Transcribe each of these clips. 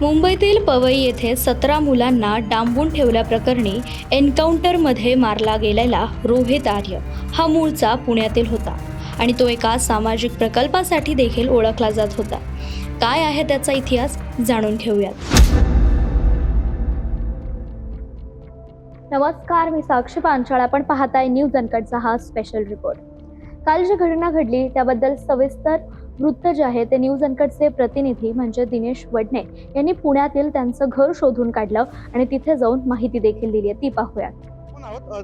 मुंबईतील पवई येथे सतरा मुलांना डांबून ठेवल्याप्रकरणी एन्काउंटरमध्ये मारला गेलेला रोहित आर्य हा मूळचा पुण्यातील होता आणि तो एका सामाजिक प्रकल्पासाठी देखील ओळखला जात होता. काय आहे त्याचा इतिहास जाणून घेऊयात. नमस्कार मी साक्षी पांचाळ आपण पाहताय न्यूज अनकटचा हा स्पेशल रिपोर्ट काल जी घटना घडली त्याबद्दल सविस्तर वृत्त जे आहे ते न्यूज अनकटचे प्रतिनिधी म्हणजे दिनेश वडणे यांनी पुण्यातील त्यांचं घर शोधून काढलं आणि तिथे जाऊन माहिती देखील दिली आहे. ती पाहूयात.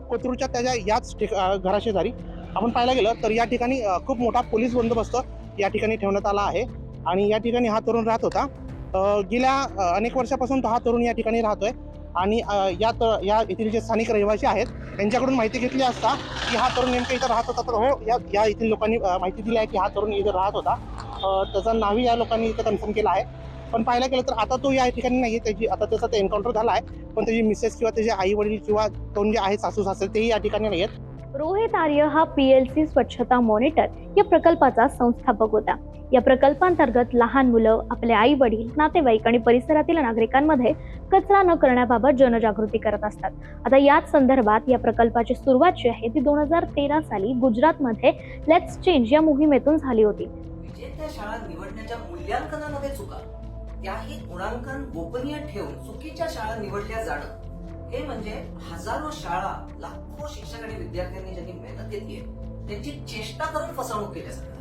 कोथरूडच्या त्याच्या याच घराशेजारी. आपण पाहायला गेलं तर या ठिकाणी खूप मोठा पोलीस बंदोबस्त या ठिकाणी ठेवण्यात आला आहे. आणि या ठिकाणी हा तरुण राहत होता. गेल्या अनेक वर्षापासून हा तरुण या ठिकाणी राहतोय. आणि या तर या येथील जे स्थानिक रहिवासी आहेत त्यांच्याकडून माहिती घेतली असता की हा तरुण नेमका इथं राहत होता. तर हो या या येथील लोकांनी माहिती दिली आहे की हा तरुण इथं राहत होता. त्याचं नावही या लोकांनी इथं कन्फर्म केलं आहे. पण पाहायला गेलं तर आता तो या ठिकाणी नाही त्याची आता त्याचा ते एन्काउंटर झाला आहे. पण त्याची मिसेस किंवा त्याचे आई वडील किंवा दोन जे आहे सासू सासरे तेही या ठिकाणी नाही आहेत रोहित आर्य हा पी एल सी स्वच्छता मॉनिटर या प्रकल्पाचा संस्थापक होता. या प्रकल्पांतर्गत लहान मुलं आपले आई वडील नातेवाईक आणि परिसरातील नागरिकांमध्ये कचरा न करण्याबाबत जनजागृती करत असतात. आता याच संदर्भात या प्रकल्पाची सुरुवात जी आहे ती दोन हजार तेरा साली गुजरातमध्ये लेट्स चेंज या मोहिमेतून झाली होती. शाळा निवडण्याच्या मूल्यांकनामध्ये चुका. त्याही गुणांकन गोपनीय ठेवून चुकीच्या शाळा निवडल्या जाणं. हे म्हणजे हजारो शाळा लाखो शिक्षक आणि विद्यार्थ्यांनी ज्यांनी मेहनत घेतली आहे त्यांची चेष्टा करून फसवणूक केली झालं.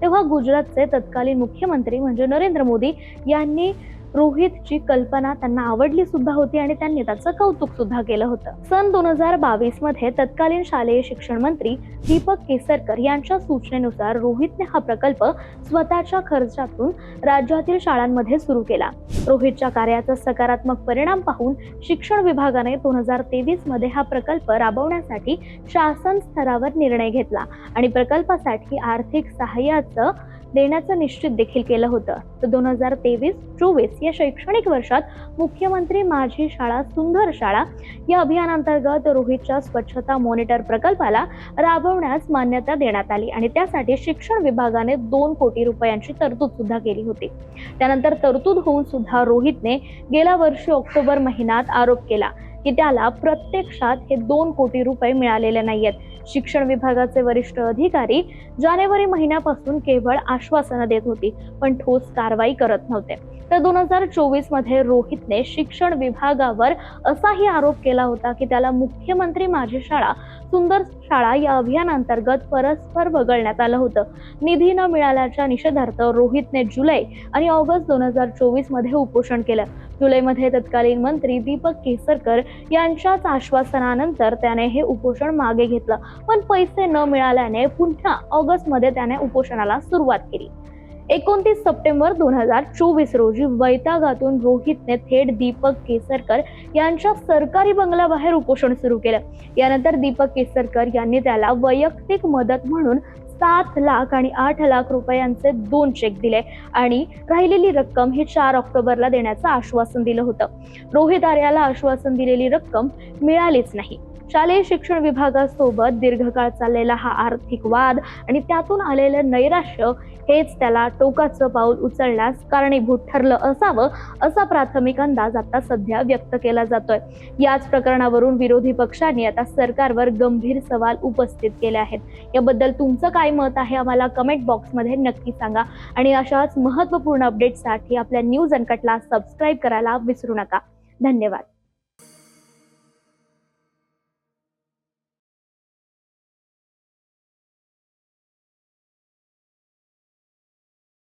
तेव्हा गुजरातचे तत्कालीन मुख्यमंत्री म्हणजे नरेंद्र मोदी यांनी रोहितची कल्पना त्यांना आवडली सुद्धा होती आणि त्यांनी त्याचं कौतुक सुद्धा केलं होतं. सन दोन हजार बावीसमध्ये तत्कालीन शालेय शिक्षण मंत्री दीपक केसरकर यांच्या सूचनेनुसार रोहितने हा प्रकल्प स्वतःच्या खर्चातून राज्यातील शाळांमध्ये सुरू केला. रोहितच्या कार्याचा सकारात्मक परिणाम पाहून शिक्षण विभागाने दोन हजार तेवीसमध्ये हा प्रकल्प राबवण्यासाठी शासन स्तरावर निर्णय घेतला आणि प्रकल्पासाठी आर्थिक सहाय्याचं देण्याचं निश्चित देखील केलं होतं. तर दोन हजार तेवीस चोवीस या शैक्षणिक वर्षात मुख्यमंत्री माझी शाळा सुंदर शाळा या अभियानांतर्गत रोहितच्या स्वच्छता मॉनिटर प्रकल्पाला राबवण्यास मान्यता देण्यात आली आणि त्यासाठी शिक्षण विभागाने दोन कोटी रुपयांची तरतूद सुद्धा केली होती. त्यानंतर तरतूद होऊन सुद्धा रोहितने गेल्या वर्षी ऑक्टोबर महिन्यात आरोप केला की त्याला प्रत्यक्षात हे दोन कोटी रुपये मिळालेले नाहीयेत. शिक्षण विभागाचे वरिष्ठ अधिकारी जानेवारी महिन्यापासून केवळ आश्वासनं देत होती पण ठोस कारवाई करत नव्हते. तर दोन हजार चोवीसमध्ये रोहितने शिक्षण विभागावर असाही आरोप केला होता की त्याला मुख्यमंत्री माझी शाळा सुंदर शाळा या अभियानांतर्गत परस्पर वगळण्यात आलं होतं. निधी न मिळाल्याच्या निषेधार्थ रोहितने जुलै आणि ऑगस्ट दोन हजार चोवीसमध्ये उपोषण केलं. जुलैमध्ये तत्कालीन मंत्री दीपक केसरकर यांच्याच आश्वासनानंतर त्याने हे उपोषण मागे घेतलं. पण पैसे न मिळाल्याने पुन्हा ऑगस्टमध्ये त्याने उपोषणाला सुरुवात केली. एकोणतीस सप्टेंबर दोन हजार चोवीस रोजी वैतागातून रोहितने थेट दीपक केसरकर यांच्या सरकारी बंगल्याबाहेर उपोषण सुरू केलं. यानंतर दीपक केसरकर यांनी त्याला वैयक्तिक मदत म्हणून सात लाख आणि आठ लाख रुपयांचे दोन चेक दिले आणि राहिलेली रक्कम ही चार ऑक्टोबरला देण्याचं आश्वासन दिलं होतं. रोहित आर्याला आश्वासन दिलेली रक्कम मिळालीच नाही. शालेय शिक्षण विभागासोबत दीर्घकाळ चाललेला हा आर्थिक वाद आणि त्यातून आलेलं नैराश्य हेच त्याला टोकाचं पाऊल उचलण्यास कारणीभूत ठरलं असावं असा प्राथमिक अंदाज आता सध्या व्यक्त केला जातोय. याच प्रकरणावरून विरोधी पक्षांनी आता सरकारवर गंभीर सवाल उपस्थित केले आहेत. याबद्दल तुमचं काय मत आहे आम्हाला कमेंट बॉक्समध्ये नक्की सांगा आणि अशाच महत्त्वपूर्ण अपडेटसाठी आपल्या न्यूज अनकटला सबस्क्राईब करायला विसरू नका. धन्यवाद.